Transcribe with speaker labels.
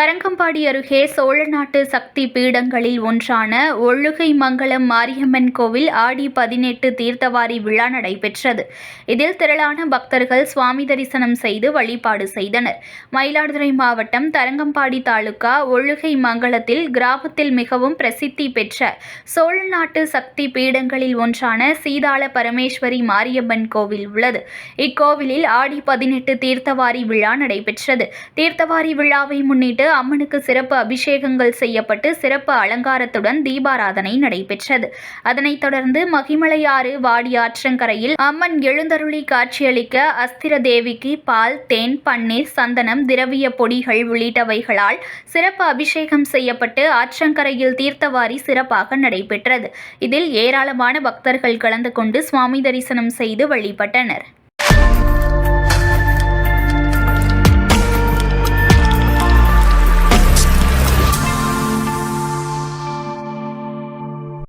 Speaker 1: தரங்கம்பாடி அருகே சோழநாட்டு சக்தி பீடங்களில் ஒன்றான ஒழுகை மங்கலம் மாரியம்மன் கோவில் ஆடி பதினெட்டு தீர்த்தவாரி விழா நடைபெற்றது. இதில் திரளான பக்தர்கள் சுவாமி தரிசனம் செய்து வழிபாடு செய்தனர். மயிலாடுதுறை மாவட்டம் தரங்கம்பாடி தாலுகா ஒழுகை மங்கலத்தில் கிராமத்தில் மிகவும் பிரசித்தி பெற்ற சோழநாட்டு சக்தி பீடங்களில் ஒன்றான சீதாள பரமேஸ்வரி மாரியம்மன் கோவில் உள்ளது. இக்கோவிலில் ஆடி பதினெட்டு தீர்த்தவாரி விழா நடைபெற்றது. தீர்த்தவாரி விழாவை முன்னிட்டு அம்மனுக்கு சிறப்பு அபிஷேகங்கள் செய்யப்பட்டு சிறப்பு அலங்காரத்துடன் தீபாராதனை நடைபெற்றது. அதனைத் தொடர்ந்து மகிமலையாறு வாடி ஆற்றங்கரையில் அம்மன் எழுந்தருளி காட்சியளிக்க அஸ்திர தேவிக்கு பால் தேன் பன்னீர் சந்தனம் திரவிய பொடிகள் உள்ளிட்டவைகளால் சிறப்பு அபிஷேகம் செய்யப்பட்டு ஆற்றங்கரையில் தீர்த்தவாரி சிறப்பாக நடைபெற்றது. இதில் ஏராளமான பக்தர்கள் கலந்து கொண்டு சுவாமி தரிசனம் செய்து வழிபட்டனர்.